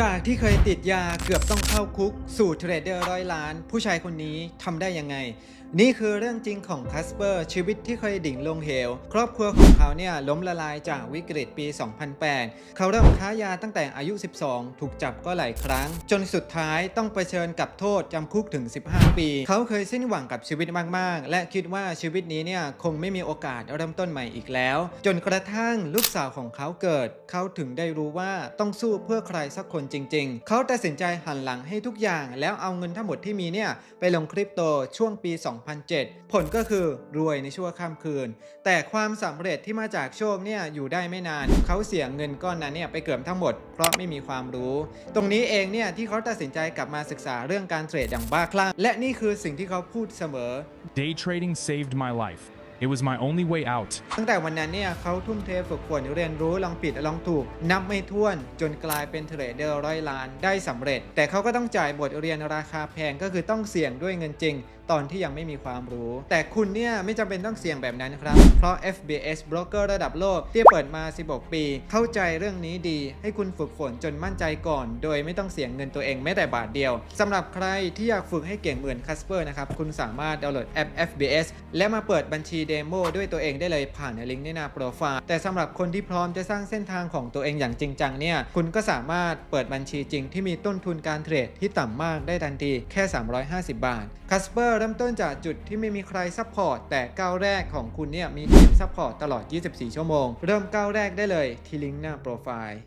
จากที่เคยติดยาเกือบต้องเข้าคุก สู่เทรดเดอร์ร้อยล้าน ผู้ชายคนนี้ทำได้ยังไง นี่คือเรื่องจริงของคัสเปอร์ชีวิตที่เคยดิ่งลงเหว ครอบครัวของเขาเนี่ยล้มละลายจากวิกฤตปี 2008 เขาเริ่มค้ายาตั้งแต่อายุ 12 ถูกจับก็หลายครั้ง จนสุดท้ายต้องเผชิญกับโทษจำคุกถึง 15 ปี เขาเคยสิ้นหวังกับชีวิตมาก ๆ และคิดว่าชีวิตนี้เนี่ยคงไม่มีโอกาสเริ่มต้นใหม่อีกแล้ว จนกระทั่งลูกสาวของเขาเกิด เขาถึงได้รู้ว่าต้องสู้เพื่อใครสักคนจริง ๆ เขาตัดสินใจหันหลังให้ทุกอย่างแล้วเอาเงินทั้งหมดที่มีเนี่ยไปลงคริปโตช่วงปี 2007 ผลก็คือรวยในชั่วข้ามคืน แต่ความสำเร็จที่มาจากโชคเนี่ยอยู่ได้ไม่นาน เขาเสียเงินก้อนนั้นเนี่ยไปเกือบทั้งหมด เพราะไม่มีความรู้ ตรงนี้เองเนี่ยที่เขาตัดสินใจกลับมาศึกษาเรื่องการเทรดอย่างบ้าคลั่งและนี่คือสิ่งที่เขาพูดเสมอ Day trading saved my life. It was my only way out. ตั้งแต่วันนั้นเนี่ยเขาทุ่มเทฝึกฝนเรียนรู้ลองผิดลองถูก นับไม่ถ้วนจนกลายเป็นเทรดเดอร์ร้อยล้านได้สำเร็จ แต่เขาก็ต้องจ่ายบทเรียนราคาแพงก็คือต้องเสี่ยงด้วยเงินจริง ตอนที่ยังไม่มีความรู้ แต่คุณเนี่ยไม่จำเป็นต้องเสี่ยงแบบนั้นครับ เพราะ FBS Broker ระดับโลกที่เปิดมา 16 ปี เข้าใจเรื่องนี้ดี ให้คุณฝึกฝนจนมั่นใจก่อน โดยไม่ต้องเสี่ยงเงินตัวเองแม้แต่บาทเดียวสำหรับใครที่อยากฝึกให้เก่งเหมือน Casper นะครับ คุณสามารถดาวน์โหลดแอป FBS และมาเปิดบัญชีเดโมด้วยตัวเองได้เลยผ่านลิงก์ในหน้าโปรไฟล์แต่สำหรับคนที่พร้อมจะสร้างเส้นทางของตัวเองอย่างจริงจังเนี่ยคุณก็สามารถเปิดบัญชีจริงที่มีต้นทุนการเทรดที่ต่ำมากได้ทันทีแค่ 350 บาท Casper เริ่มต้นจากจุดที่ไม่มีใครซัพพอร์ตแต่ก้าวแรกของคุณเนี่ยมีทีมซัพพอร์ตตลอด 24 ชั่วโมง เริ่มก้าวแรกได้เลยที่ลิงก์หน้าโปรไฟล์